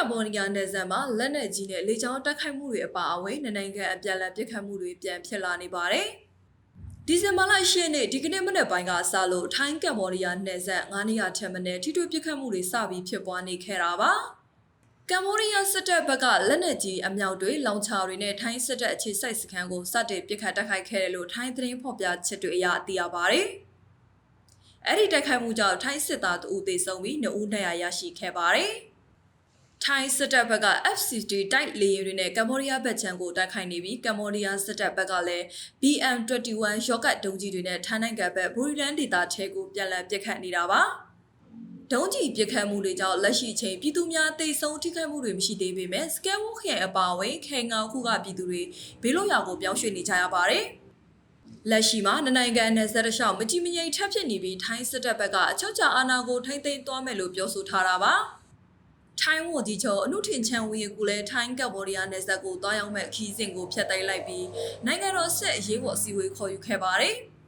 မ်ဘောဒီးယားနယ်စပ်မှာလက်နက်ကြီးနဲ့လေကြောင်းတိုက်ခိုက်မှုတွေအပါအဝင်နှစ်နိုင်ငံအပြန်အလှန်ပစ်ခတ်မှုတွေပြန်ဖြစ်လာနေပါတယ်။ဒီဇင်ဘာလ10ရက်နေ့ဒီကနေ့မနက်ပိုင်းကစလို့ထိုင်းကမ်ဘောဒီးယားနယ်စပ်9နေရာထက်မနည်းထိတွေ့ပစ်ခတ်မှုတွေစပြီးဖြစ်ပွားနေခဲ့တာပါ။ကမ္ဘောဒီးယားစစ်တပ်ဘက်ကလက်နက်ကြီးအမြောက်တွေလောင်ချာတွေနဲ့ထိုင်းစစ်တပ်အခြေစိုက်စခန်းကိုစတင်ပစ်ခတ်တိုက်ခိုက်ခဲ့တယ်လို့ထိုင်းသတင်းဖော်ပြချက်တွေအရသိရပါဗျ။အဲ့ဒီတိုက်ခိုက်မှုကြောင့်ထိုင်းစစ်သားတအူသေဆုံးပြီးနှစ်ဦးဒဏ်ရာရရှိခဲ့ပါတယ်။ ထိုင်းစစ်တပ်ဘက်က FCT တိုက်လေယာဉ်တွေနဲ့ကမ္ဘောဒီးယားဘက်ခြမ်းကိုတိုက်ခိုက်နေပြီးကမ္ဘောဒီးယားစစ်တပ်ဘက်ကလည်း BM21 ရော့ကတ်ဒုံးကြီးတွေနဲ့ထိုင်းနိုင်ငံဘက်ဘူရီလန်ဒေတာထဲကိုပြန်လည်ပစ်ခတ်နေတာပါ။ဒုံးကျည်ပစ်ခတ်မှုတွေကြောင့်လက်ရှိချိန်ပြည်သူများတိတ်ဆုံးထိခိုက်မှုတွေမရှိသေးပေမဲ့စကဲဝုခရိုင်အပါအဝင်ခေငောင်ခုကပြည်သူတွေဘေးလွတ်ရာကိုပြောင်းရွှေ့နေကြရပါတယ်။လက်ရှိမှာနစ်နိုင်ငံနယ်စပ်တစ်လျှောက်မကြည်မငြိမ်ထပ်ဖြစ်နေပြီးထိုင်းစစ်တပ်ဘက်ကအချက်ချာအာဏာကိုထိမ့်သိမ်းသွားမယ်လို့ပြောဆိုထားတာပါ။ ထိုင်းဝန်ကြီးချုပ်အနုထင်ချန်ဝီကလည်းထိုင်းကမ္ဘောဒီးယားနယ်စပ်ကိုတွားရောက်မဲ့ခီးစဉ်ကိုဖျက်သိမ်းလိုက်ပြီးနိုင်ငံတော်ဆက်အရေးပေါ်အစည်းအဝေးခေါ်ယူခဲ့ပါတယ်။